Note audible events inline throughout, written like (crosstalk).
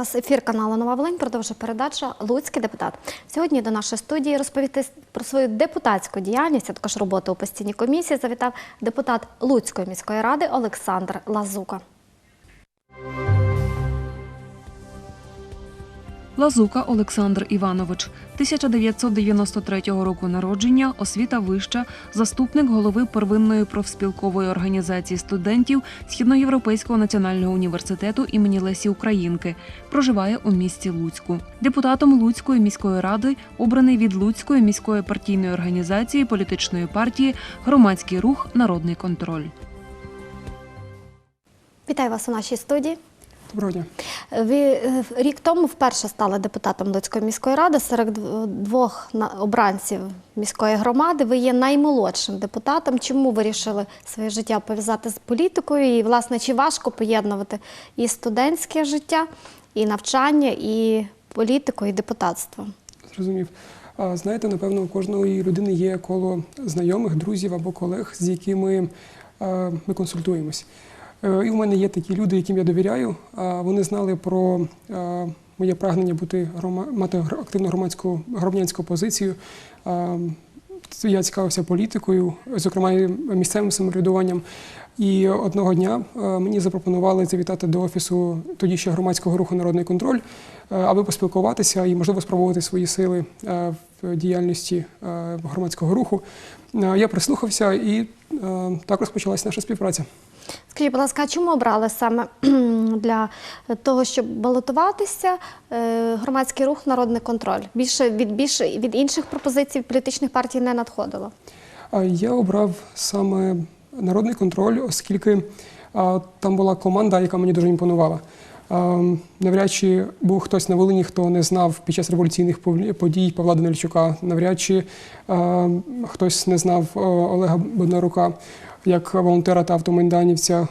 Вас. Ефір каналу Нова Волинь. Продовжує передача Луцький депутат. Сьогодні до нашої студії розповісти про свою депутатську діяльність, а також роботу у постійній комісії. Завітав депутат Луцької міської ради Олександр Лазука. Лазука Олександр Іванович, 1993 року народження, освіта вища, заступник голови первинної профспілкової організації студентів Східноєвропейського національного університету імені Лесі Українки. Проживає у місті Луцьку. Депутатом Луцької міської ради обраний від Луцької міської партійної організації політичної партії Громадський рух Народний контроль. Вітаю вас у нашій студії. Доброго дня. Ви е, рік тому вперше стали депутатом Луцької міської ради серед дв- двох обранців міської громади. Ви є наймолодшим депутатом. Чому ви вирішили своє життя пов'язати з політикою? І, власне, чи важко поєднувати і студентське життя, і навчання, і політику, і депутатство? Зрозумів. Знаєте, напевно, у кожної людини є коло знайомих, друзів або колег, з якими ми консультуємось. Е, І у мене є такі люди, яким я довіряю. Вони знали про моє прагнення бути мати активну громадську громадянську позицію. Я цікавився політикою, зокрема місцевим самоврядуванням. І одного дня е, мені запропонували завітати до офісу тоді ще громадського руху Народний контроль, е, аби поспілкуватися і, можливо, спробувати свої сили е, в діяльності е, громадського руху. Е, Я прислухався і е, так розпочалася наша співпраця. Скажіть, будь ласка, чому обрали саме (clears throat) для того, щоб балотуватися е, громадський рух Народний контроль? Більше від більше від інших пропозицій політичних партій не надходило. Я обрав саме народний контроль, оскільки там була команда, яка мені дуже імпонувала. Навряд чи був хтось на Волині, хто не знав під час революційних подій Павла Данильчука. Навряд чи хтось не знав Олега Боднарука як волонтера та автомайданівця.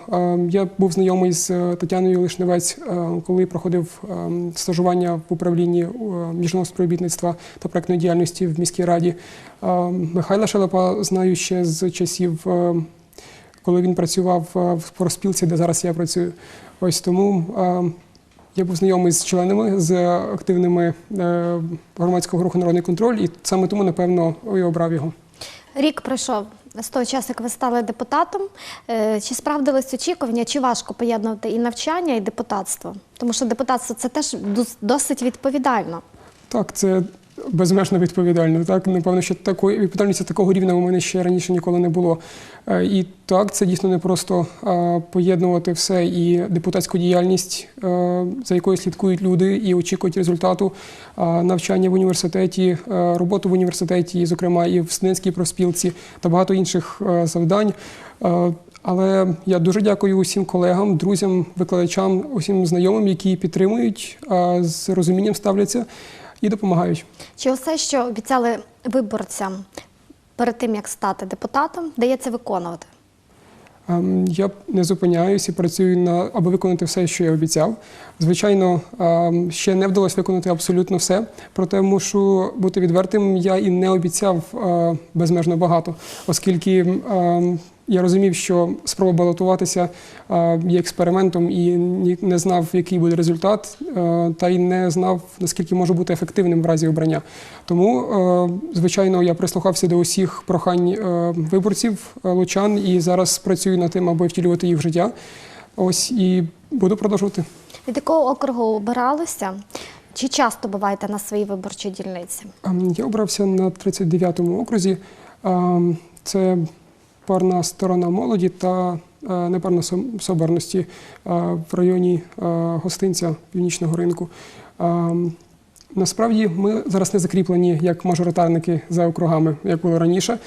Я був знайомий з е, Тетяною Лишневець, е, коли проходив е, стажування в управлінні міжнародного співробітництва та проектної діяльності в міській раді. Михайла Шелепа знаю ще з часів, коли він працював в проспілці, де зараз я працюю. Ось тому я був знайомий з членами, з активними громадського руху Народний контроль, і саме тому, напевно, і обрав його. Рік пройшов з того часу, як ви стали депутатом. Е, Чи справдились очікування, чи важко поєднувати і навчання, і депутатство? Тому що депутатство це теж дос- досить відповідально. Так, це безмежно відповідально. Так, напевно, що такої відповідальності такого рівня у мене ще раніше ніколи не було. Е, І так, це дійсно не просто е, поєднувати все і депутатську діяльність, е, за якою слідкують люди і очікують результату навчання в університеті, роботу в університеті, зокрема, і в студентській профспілці та багато інших завдань. Але я дуже дякую усім колегам, друзям, викладачам, усім знайомим, які підтримують, з розумінням ставляться і допомагають. Чи усе, що обіцяли виборцям перед тим, як стати депутатом, дається виконувати? Ем, Я не зупиняюсь і працюю на аби виконати все, що я обіцяв. Звичайно, ем, ще не вдалося виконати абсолютно все. Проте мушу бути відвертим. Я і не обіцяв е, безмежно багато, оскільки ем, я розумів, що спроба балотуватися є експериментом і не знав, який буде результат, е, та й не знав, наскільки можу бути ефективним в разі обрання. Тому, е, звичайно, я прислухався до усіх прохань е, виборців лучан і зараз працюю над тим, аби втілювати їх в життя. Ось і буду продовжувати. Від якого округу обиралися? Чи часто буваєте на своїй виборчій дільниці? Ем, Я обрався на 39-му окрузі. Ем, Це парна сторона молоді та е, непарна соборності е, в районі е, гостинця північного ринку. Ем, Насправді ми зараз не закріплені як мажоритарники за округами, як було раніше.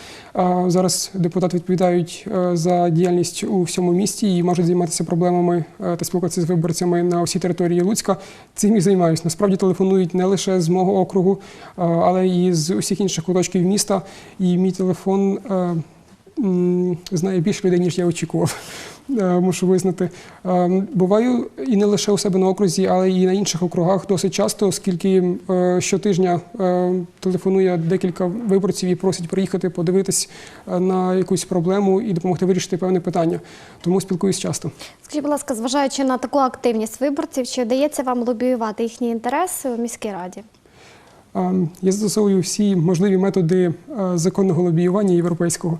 Зараз депутати відповідають за діяльність у всьому місті і можуть займатися проблемами та спілкуватися з виборцями на всій території Луцька. Цим і займаюся. Насправді телефонують не лише з мого округу, але і з усіх інших куточків міста. І мій телефон м, знає більше людей, ніж я очікував. (laughs) Е, Мушу визнати. Е, Буваю і не лише у себе на окрузі, але і на інших округах досить часто, оскільки е, щотижня телефонує декілька виборців і просять приїхати подивитись на якусь проблему і допомогти вирішити певне питання. Тому спілкуюсь часто. Скажіть, будь ласка, зважаючи на таку активність виборців, чи вдається вам лобіювати їхні інтереси у міській раді? Ем, Я застосовую всі можливі методи законного лобіювання європейського.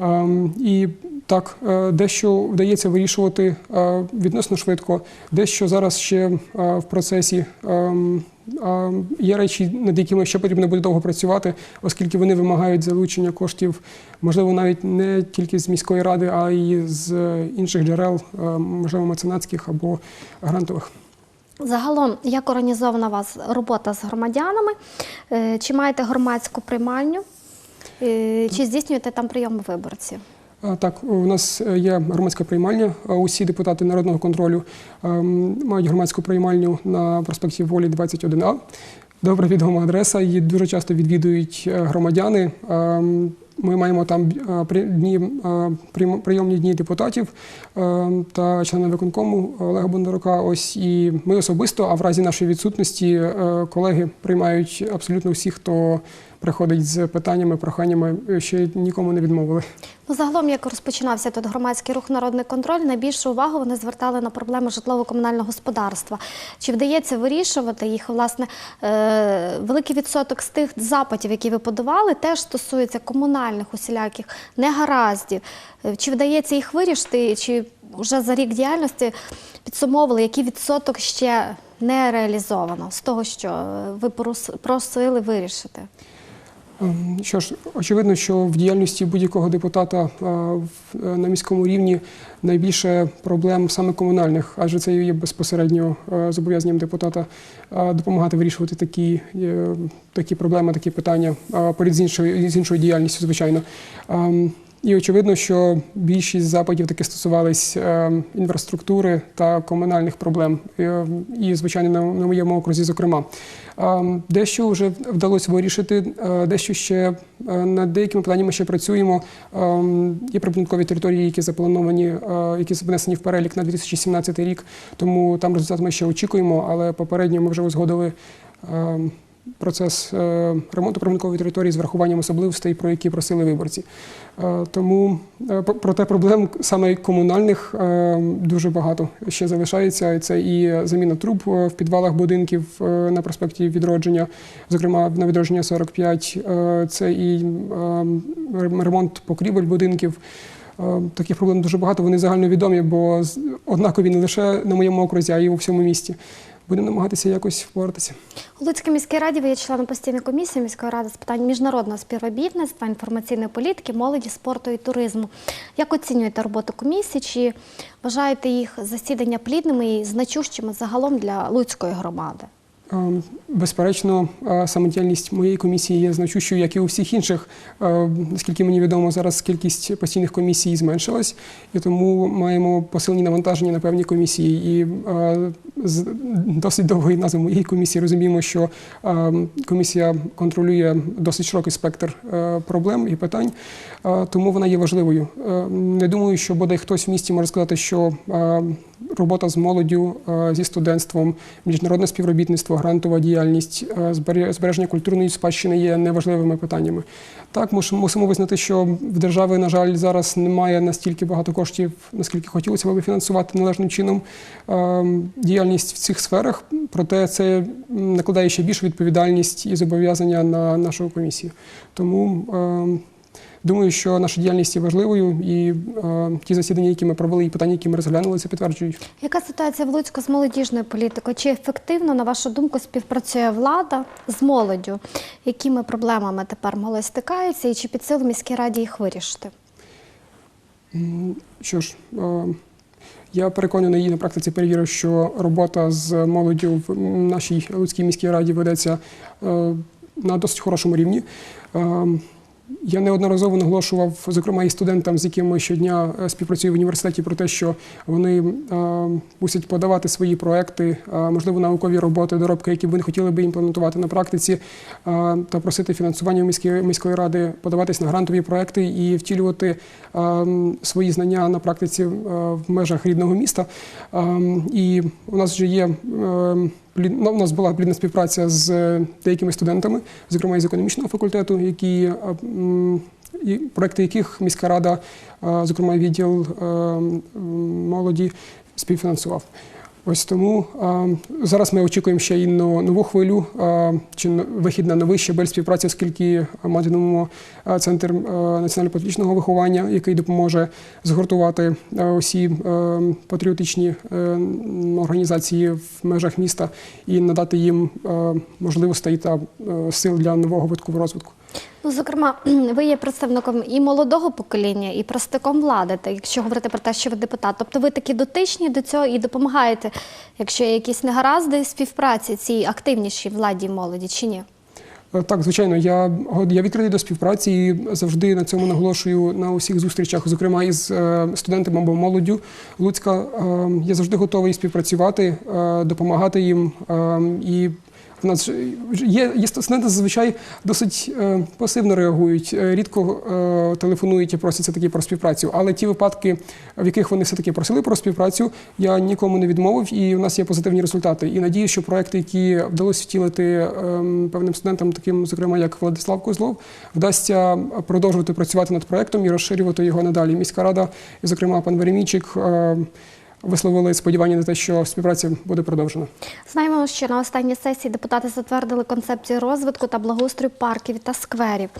Ем, І так, е, дещо вдається вирішувати е, відносно швидко, дещо зараз ще е, в процесі. Ем, Є речі, над якими ще потрібно буде довго працювати, оскільки вони вимагають залучення коштів, можливо, навіть не тільки з міської ради, а й з інших джерел, можливо, меценатських або грантових. Загалом, як організована у вас робота з громадянами? Чи маєте громадську приймальню? Е, Чи здійснюєте там прийом виборців? Так, у нас е, є громадська приймальня. Усі депутати народного контролю ем, мають громадську приймальню на проспекті Волі 21А. Добре відома адреса. Її дуже часто відвідують е, громадяни. Ем, Ми маємо там дні, прийомні дні депутатів ем, та члена виконкому Олега Бондарука. Ось і ми особисто, а в разі нашої відсутності колеги приймають абсолютно всіх, хто приходить з питаннями, проханнями. Ще нікому не відмовили. Ну, загалом, як розпочинався тут громадський рух Народний контроль, найбільшу увагу вони звертали на проблеми житлово-комунального господарства. Чи вдається вирішувати їх? Власне, е, великий відсоток з тих запитів, які ви подавали, теж стосується комунальних усіляких негараздів. Е, Чи вдається їх вирішити, чи вже за рік діяльності підсумовували, який відсоток ще не реалізовано з того, що е, ви просили вирішити? Що ж, очевидно, що в діяльності будь-якого депутата е, на міському рівні найбільше проблем саме комунальних, адже це є безпосередньо е, зобов'язанням депутата допомагати вирішувати такі, е, такі проблеми, такі питання поряд з іншою, з іншою діяльністю, звичайно. І очевидно, що більшість запитів таки стосувались е, інфраструктури та комунальних проблем, е, і, звичайно, на, моєму окрузі, зокрема. Ем, Дещо вже вдалося вирішити, е, дещо ще е, над деякими питаннями ще працюємо. Є прибудинкові території, які заплановані, е, які внесені в перелік на 2017 рік. Тому там результат ми ще очікуємо, але попередньо ми вже узгодили. Процес е, ремонту прибудинкової території з врахуванням особливостей, про які просили виборці. Е, Тому е, проте проблем саме комунальних дуже багато ще залишається. Це і заміна труб в підвалах будинків на проспекті відродження, зокрема на відродження 45, е, це і ремонт покрівель будинків. Таких проблем дуже багато. Вони загальновідомі, бо однакові не лише на моєму окрузі, а й у всьому місті. Будемо намагатися якось впоратися. У Луцькій міській раді ви є членом постійної комісії міської ради з питань міжнародного співробітництва, інформаційної політики, молоді, спорту і туризму. Як оцінюєте роботу комісії? Чи вважаєте їх засідання плідними і значущими загалом для Луцької громади? Е, Безперечно, е, самодіяльність моєї комісії є значущою, як і у всіх інших. Е, Наскільки мені відомо, зараз кількість постійних комісій зменшилась, і тому маємо посилені навантаження на певні комісії. І е, з досить довгої назви моєї комісії розуміємо, що комісія контролює досить широкий спектр проблем і питань, тому вона є важливою. Не думаю, що бодай хтось в місті може сказати, що робота з молоддю, зі студентством, міжнародне співробітництво, грантова діяльність, е, збереження культурної спадщини є неважливими питаннями. Так, мусимо визнати, що в держави, на жаль, зараз немає настільки багато коштів, наскільки хотілося б фінансувати належним чином е, діяльність в цих сферах. Проте це накладає ще більшу відповідальність і зобов'язання на нашу комісію. Тому е, Думаю, що наша діяльність є важливою, і е, ті засідання, які ми провели, і питання, які ми розглянули, це підтверджують. Яка ситуація в Луцьку з молодіжною політикою? Чи ефективно, на вашу думку, співпрацює влада з молоддю? Якими проблемами тепер молодь стикається і чи під силу міській раді їх вирішити? Що ж, е, я переконаний і на практиці перевірив, що робота з молоддю в нашій Луцькій міській раді ведеться е, на досить хорошому рівні. Е, Я неодноразово наголошував, зокрема, і студентам, з якими щодня е, співпрацюю в університеті, про те, що вони е, мусять подавати свої проекти, е, можливо, наукові роботи, доробки, які б вони хотіли би імплементувати на практиці, та просити фінансування міської міської ради, подаватись на грантові проекти і втілювати свої знання на практиці в межах рідного міста. І у нас вже є. Ну, У нас була плідна співпраця з е, деякими студентами, зокрема із економічного факультету, які е, проекти яких міська рада, е, зокрема відділ молоді, співфінансував. Ось тому зараз ми очікуємо ще на нову хвилю е, чи вихід на новий щабель співпраці, оскільки матимемо центр національно-патріотичного виховання, який допоможе згуртувати усі патріотичні е, організації в межах міста і надати їм можливостей та е, сил для нового витку розвитку. Ну, зокрема, (clears throat) ви є представником і молодого покоління, і представником влади, та якщо говорити про те, що ви депутат. Тобто ви такі дотичні до цього і допомагаєте, якщо є якісь негаразди співпраці цій активнішій владі молоді, чи ні? Е, Так, звичайно, я, я відкритий до співпраці і завжди на цьому наголошую на усіх зустрічах, зокрема із е, студентами або молоддю Луцька. Е, Я завжди готовий співпрацювати, е, допомагати їм. Е, І в нас є, є студенти зазвичай досить е, пасивно реагують, е, рідко е, телефонують і просяться таки про співпрацю. Але ті випадки, в яких вони все-таки просили про співпрацю, я нікому не відмовив, і у нас є позитивні результати. І надію, що проекти, які вдалося втілити ем, певним студентам, таким, зокрема, як Владислав Козлов, вдасться продовжувати працювати над проектом і розширювати його надалі. Міська рада, і, зокрема, пан Веремійчик. ем, Висловили сподівання на те, що співпраця буде продовжена. Знаємо, що на останній сесії депутати затвердили концепцію розвитку та благоустрою парків та скверів.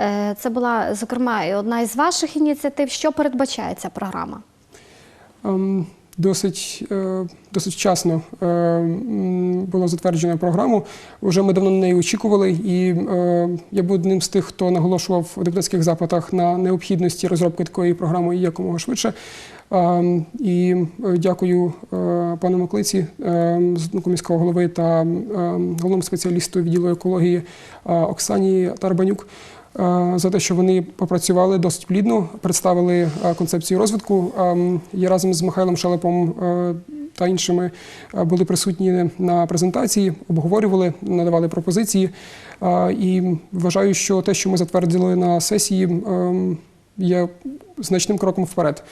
Е, Це була, зокрема, і одна із ваших ініціатив. Що передбачає ця програма? Ем, Досить, е, досить вчасно е, було затверджено програму. Уже ми давно на неї очікували, і я був одним з тих, хто наголошував у депутатських запитах на необхідності розробки такої програми якомога швидше. Ем, І е, дякую е, пану Маклиці, е, заступнику міського голови та е, головному спеціалісту відділу екології е, Оксані Тарбанюк за те, що вони попрацювали досить плідно, представили концепцію розвитку. Ем, Я разом з Михайлом Шелепом та іншими були присутні на презентації, обговорювали, надавали пропозиції. І вважаю, що те, що ми затвердили на сесії, ем, є значним кроком вперед.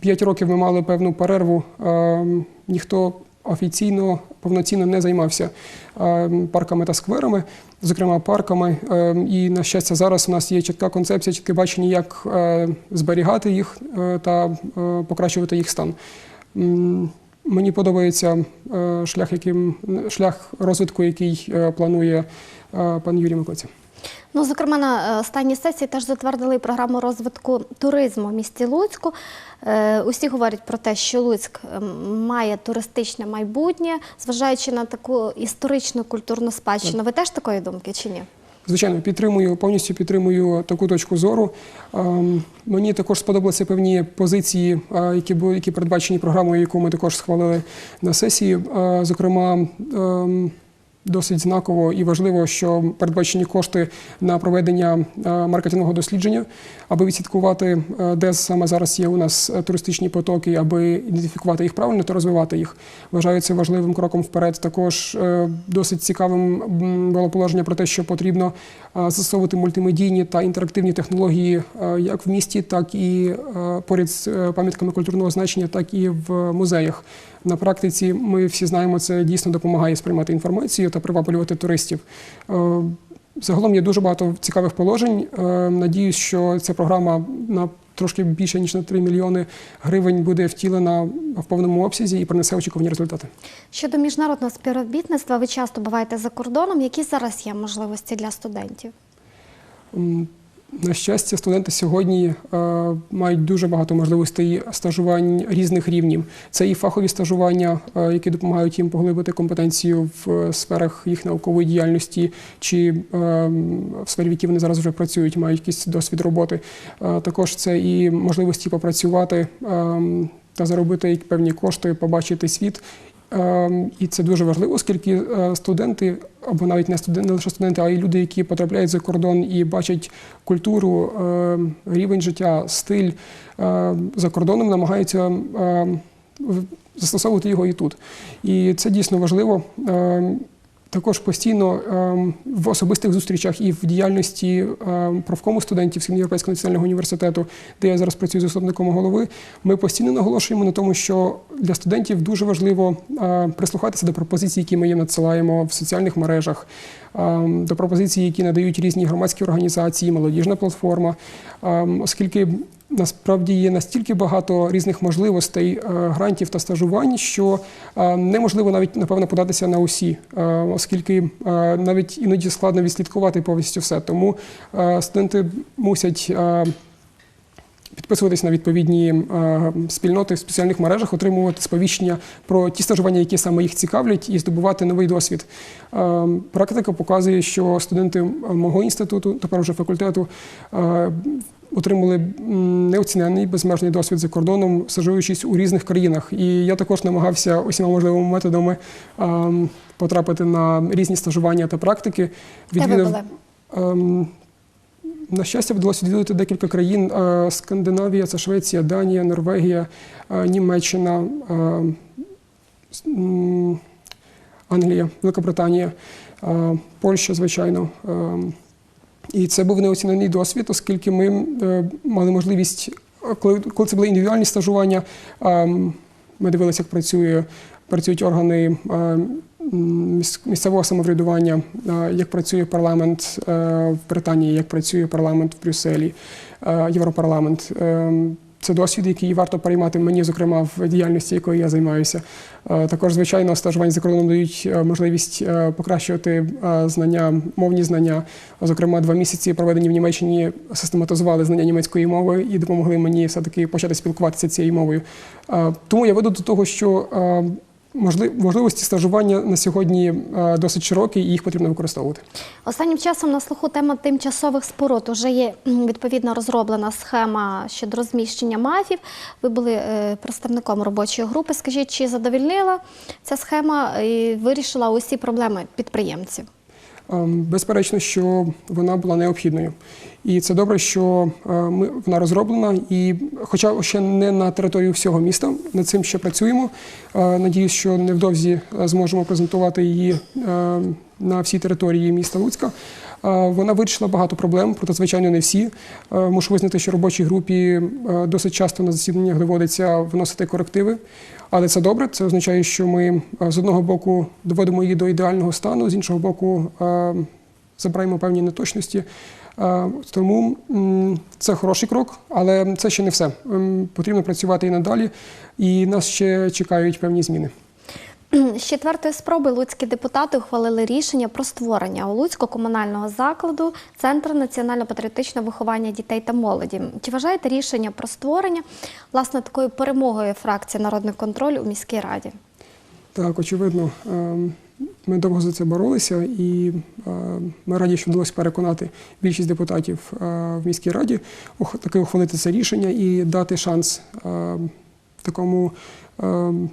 П'ять років ми мали певну перерву. ем, Ніхто офіційно повноцінно не займався ем, парками та скверами, зокрема парками. Ем, І на щастя, зараз у нас є чітка концепція, чітке бачення, як е, зберігати їх е, та е, покращувати їх стан. Мені подобається е, шлях, яким шлях розвитку, який е, планує е, пан Юрій Микоця. Ну, зокрема, на е, останній сесії теж затвердили програму розвитку туризму в місті Луцьку. Е, Усі говорять про те, що Луцьк ем, має туристичне майбутнє, зважаючи на таку історичну культурну спадщину. Ви теж такої думки чи ні? Звичайно, підтримую, повністю підтримую таку точку зору. Ем, Мені також сподобалися певні позиції, е, які були які передбачені програмою, яку ми також схвалили на сесії. Е, Зокрема, ем, досить знаково і важливо, що передбачені кошти на проведення е, маркетингового дослідження, аби відслідкувати, е, де саме зараз є у нас е, туристичні потоки, аби ідентифікувати їх правильно та розвивати їх. Вважаю це важливим кроком вперед. Також досить цікавим було положення про те, що потрібно застосовувати мультимедійні та інтерактивні технології як в місті, так і поряд з пам'ятками культурного значення, так і в музеях. На практиці ми всі знаємо, це дійсно допомагає сприймати інформацію та приваблювати туристів. Е, Загалом є дуже багато цікавих положень. Е, Надіюсь, що ця програма на трошки більше ніж на 3 мільйони гривень буде втілена в повному обсязі і принесе очікувані результати. Щодо міжнародного співробітництва, ви часто буваєте за кордоном. Які зараз є можливості для студентів? На щастя, студенти сьогодні е, мають дуже багато можливостей стажувань різних рівнів. Це і фахові стажування, е, які допомагають їм поглибити компетенцію в е, сферах їх наукової діяльності, чи е, в сфері, в якій вони зараз вже працюють, мають якийсь досвід роботи. Е, також це і можливості попрацювати е, та заробити певні кошти, побачити світ. Ем, І це дуже важливо, оскільки е, студенти, або навіть не студенти, не лише студенти, а й люди, які потрапляють за кордон і бачать культуру, е, рівень життя, стиль е, за кордоном, намагаються застосовувати його і тут. І це дійсно важливо. Також постійно ем, в особистих зустрічах і в діяльності ем, профкому студентів Східноєвропейського національного університету, де я зараз працюю з заступником голови, ми постійно наголошуємо на тому, що для студентів дуже важливо е, прислухатися до пропозицій, які ми їм надсилаємо в соціальних мережах, ем, до пропозицій, які надають різні громадські організації, молодіжна платформа, оскільки Насправді є настільки багато різних можливостей е, грантів та стажувань, що е, неможливо навіть напевно податися на усі, е, оскільки навіть іноді складно відслідкувати повністю все. Тому студенти мусять. Підписуватись на відповідні спільноти в спеціальних мережах, отримувати сповіщення про ті стажування, які саме їх цікавлять, і здобувати новий досвід. Практика показує, що студенти мого інституту, тепер вже факультету, отримали неоціненний безмежний досвід за кордоном, стажуючись у різних країнах. І я також намагався усіма можливими методами е, потрапити на різні стажування та практики. Були? Ем, на щастя, вдалося відвідати декілька країн: Е, Скандинавія, це Швеція, Данія, Норвегія, е, Німеччина, е, Англія, Великобританія, Польща, звичайно. І це був неоцінений досвід, оскільки ми е, мали можливість, е, коли, це були індивідуальні стажування, ми дивилися, як працює, працюють органи е, місцевого самоврядування, як працює парламент в Британії, як працює парламент в Брюсселі, Європарламент. Це досвід, який варто переймати мені, зокрема, в діяльності, якою я займаюся. Е, Також, звичайно, стажування за кордоном дають е, можливість е, покращувати знання, мовні знання. Зокрема, два місяці проведені в Німеччині систематизували знання німецької мови і допомогли мені все-таки почати спілкуватися цією мовою. Тому я веду до того, що можливості стажування на сьогодні е, досить широкі, і їх потрібно використовувати. Останнім часом на слуху тема тимчасових споруд. Уже є відповідно розроблена схема щодо розміщення мафів. Ви були е, представником робочої групи. Скажіть, чи задовільнила ця схема і вирішила усі проблеми підприємців? Ем, Безперечно, що вона була необхідною. І це добре, що е, ми, вона розроблена, і хоча ще не на території всього міста, над цим ще працюємо. Е, Надіюсь, що невдовзі е, зможемо презентувати її на всій території міста Луцька. Вона вирішила багато проблем, проте, звичайно, не всі. Мушу визнати, що робочій групі досить часто на засіданнях доводиться вносити корективи. Але це добре. Це означає, що ми е, з одного боку доводимо її до ідеального стану, з іншого боку, е, забираємо певні неточності. Е, Тому це хороший крок, але це ще не все. Ем, Потрібно працювати і надалі, і нас ще чекають певні зміни. З четвертої спроби луцькі депутати ухвалили рішення про створення у Луцьку комунального закладу Центру національно-патріотичного виховання дітей та молоді. Чи вважаєте рішення про створення власне такою перемогою фракції Народний контроль у міській раді? Так, очевидно, ем, ми довго за це боролися, і е, ми раді, що вдалося переконати більшість депутатів е, в міській раді таки ухвалити це рішення і дати шанс е, такому ем,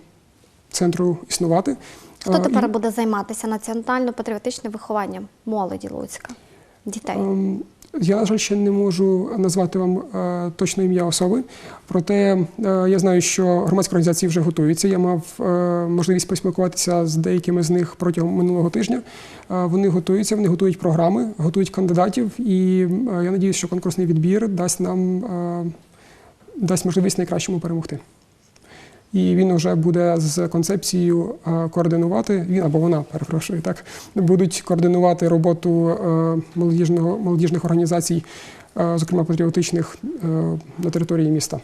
центру існувати. Хто Е, тепер буде займатися національно-патріотичним вихованням молоді Луцька, дітей? Ем, Я, на жаль, ще не можу назвати вам е, точне ім'я особи, проте е, я знаю, що громадські організації вже готуються. Я мав можливість поспілкуватися з деякими з них протягом минулого тижня. Вони готуються, вони готують програми, готують кандидатів, і я надіюся, що конкурсний відбір дасть нам дасть можливість найкращому перемогти. І він вже буде з концепцією е, координувати, він або вона, перепрошую, так, будуть координувати роботу е, молодіжного, молодіжних організацій, е, зокрема патріотичних, на території міста.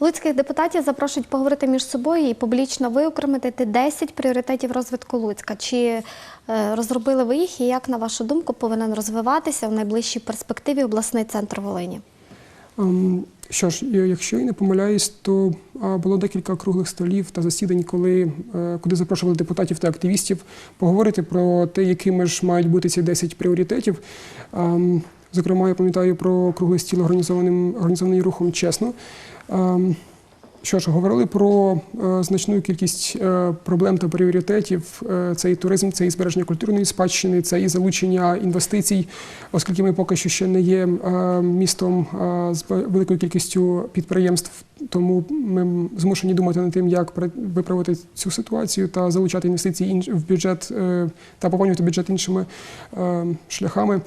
Луцьких депутатів запрошують поговорити між собою і публічно виокремити 10 пріоритетів розвитку Луцька. Чи розробили ви їх і як, на вашу думку, повинен розвиватися в найближчій перспективі обласний центр Волині? Ем, Що ж, якщо я не помиляюсь, то було декілька круглих столів та засідань, коли, е, куди запрошували депутатів та активістів поговорити про те, якими ж мають бути ці 10 пріоритетів. Ем, Зокрема, я пам'ятаю про круглий стіл організованим організований рухом чесно. Ем, Що ж, говорили про е, значну кількість е, проблем та пріоритетів. Е, це і туризм, це і збереження культурної спадщини, це і залучення інвестицій, оскільки ми поки що ще не є містом з великою кількістю підприємств. Тому ми змушені думати над тим, як пра- виправити цю ситуацію та залучати інвестиції в бюджет та поповнювати бюджет іншими шляхами.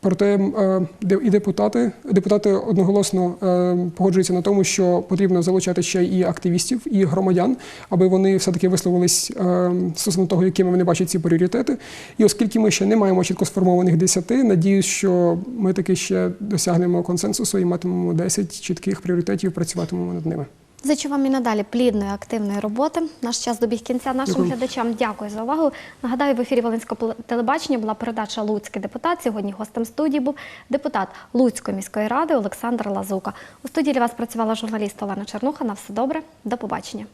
Проте е, і депутати, депутати одноголосно е, погоджуються на тому, що потрібно залучати ще і активістів, і громадян, аби вони все-таки висловились е, стосовно того, якими вони бачать ці пріоритети. І оскільки ми ще не маємо чітко сформованих 10, надіюсь, що ми таки ще досягнемо консенсусу і матимемо 10 чітких пріоритетів, працюватимемо над ними. Зичу вам і надалі плідної активної роботи. Наш час добіг кінця. Нашим Дякую. глядачам дякую за увагу. Нагадаю, в ефірі Волинського телебачення була передача Луцький депутат. Сьогодні гостем студії був депутат Луцької міської ради Олександр Лазука. У студії для вас працювала журналіст Олена Чернуха. На все добре. До побачення.